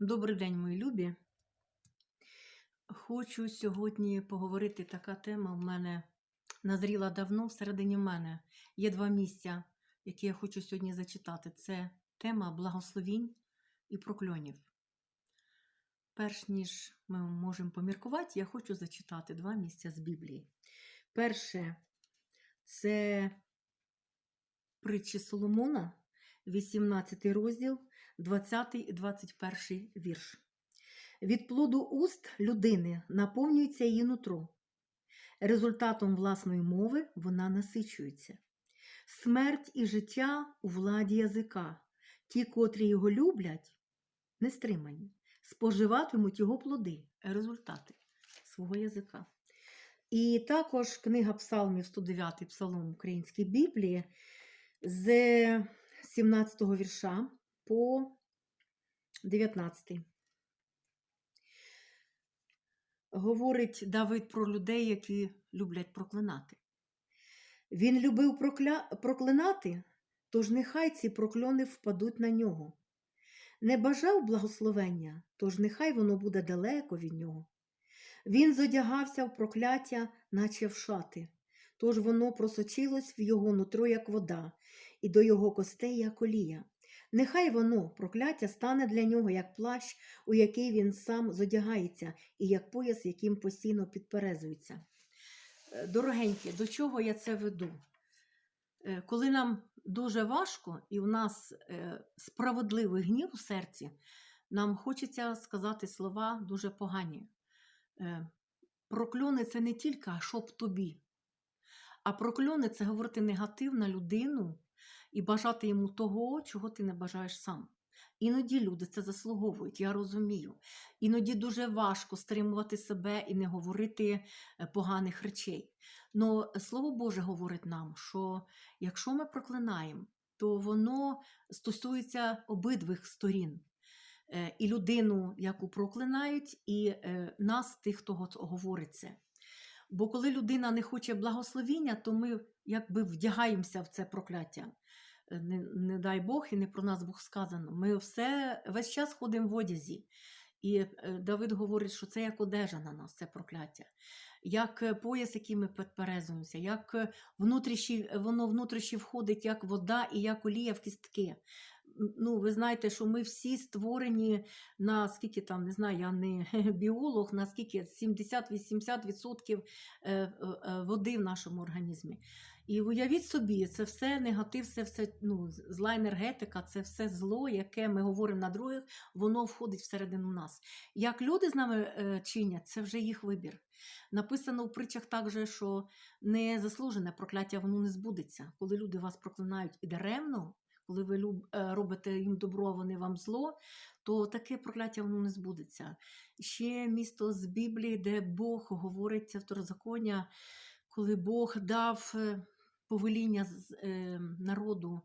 Добрий день, мої любі. Хочу сьогодні поговорити. Така тема в мене назріла давно всередині мене. Є два місця, які я хочу сьогодні зачитати. Це тема благословінь і прокльонів. Перш ніж ми можемо поміркувати, я хочу зачитати два місця з Біблії. Перше це притчі Соломона, 18 розділ, 20 і 21 вірш. Від плоду уст людини наповнюється її нутро. Результатом власної мови вона насичується. Смерть і життя у владі язика. Ті, котрі його люблять, не стримані, споживатимуть його плоди, результати свого язика. І також книга Псалмів, 109 псалом Української Біблії, з 17 вірша по 19. Говорить Давид про людей, які люблять проклинати. Він любив прокля... проклинати, тож нехай ці прокльони впадуть на нього. Не бажав благословення, тож нехай воно буде далеко від нього. Він зодягався в прокляття, наче в шати, тож воно просочилось в його нутро, як вода, і до його костей, як олія. Нехай воно, прокляття, стане для нього як плащ, у який він сам зодягається, і як пояс, яким постійно підперезується. Е, Дорогенькі, до чого я це веду? Е, Коли нам дуже важко і в нас е, справедливий гнів у серці, нам хочеться сказати слова дуже погані. Прокльони це не тільки а щоб тобі, а прокльони це говорити негатив на людину і бажати йому того, чого ти не бажаєш сам. Іноді люди це заслуговують, я розумію. Іноді дуже важко стримувати себе і не говорити е, поганих речей. Но Слово Боже говорить нам, що якщо ми проклинаємо, то воно стосується обидвих сторін. Е, І людину, яку проклинають, і е, нас, тих, хто го- говорить. Бо коли людина не хоче благословіння, то ми якби вдягаємося в це прокляття. Е, Не, не дай Бог, і не про нас Бог сказано. Ми все весь час ходимо в одязі. І е, Давид говорить, що це як одежа на нас, це прокляття. Як е, пояс, який ми підперезуємося, як внутрішні, воно внутрішні входить як вода і як олія в кістки. Ну, ви знаєте, що ми всі створені на скільки там, не знаю, я не біолог, на скільки 70-80% е, е, е, води в нашому організмі. І уявіть собі, це все негатив, це все ну, зла енергетика, це все зло, яке ми говоримо на других, воно входить всередину нас. Як люди з нами е, чинять, це вже їх вибір. Написано в притчах також, що незаслужене прокляття воно не збудеться. Коли люди вас проклинають і даремно, коли ви е, робите їм добро, вони вам зло, то таке прокляття воно не збудеться. Ще місто з Біблії, де Бог говорить це второзаконня, коли Бог дав е, повеління з- е, народу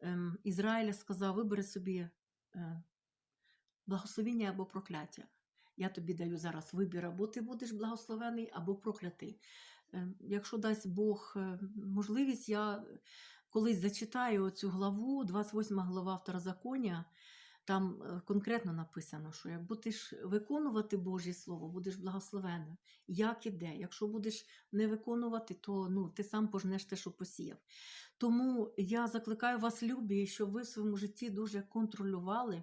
ем, Ізраїля, сказав: вибери собі благословіння або прокляття. Я тобі даю зараз вибір, або ти будеш благословений, або проклятий. Е, Якщо дасть Бог можливість, я колись зачитаю цю главу, 28 глава Второзаконня, там е, конкретно написано, що як будеш виконувати Божє Слово, будеш благословеним. Як і де. Якщо будеш не виконувати, то ну, ти сам пожнеш те, що посіяв. Тому я закликаю вас, любі, щоб ви в своєму житті дуже контролювали.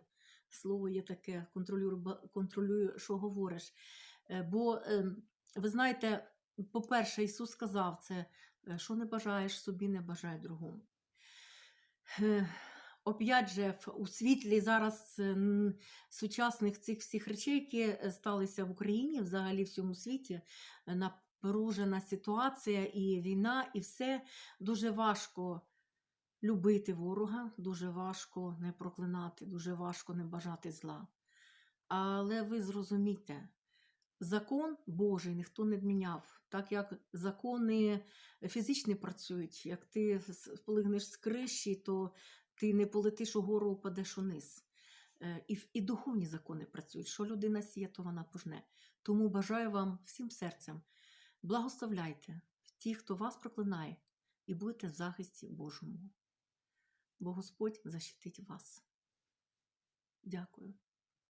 Слово є таке, контролюю, контролюю, що говориш. Е, Бо ем, ви знаєте, по-перше, Ісус сказав це, що не бажаєш собі, не бажай другому. Е, Оп'ять же, у світлі зараз е, сучасних цих всіх речей, які е, сталися в Україні, взагалі в всьому світі, е, напружена ситуація і війна, і все дуже важко любити ворога, дуже важко не проклинати, дуже важко не бажати зла. Але ви зрозумійте, закон Божий ніхто не відміняв, так як закони фізичні працюють. Як ти полигнеш з криші, то ти не полетиш угору, упадеш униз. Е, І, і духовні закони працюють. Що людина сіє, то вона пожне. Тому бажаю вам всім серцем, благословляйте ті, хто вас проклинає, і будьте в захисті Божому. Бо Господь защитить вас. Дякую.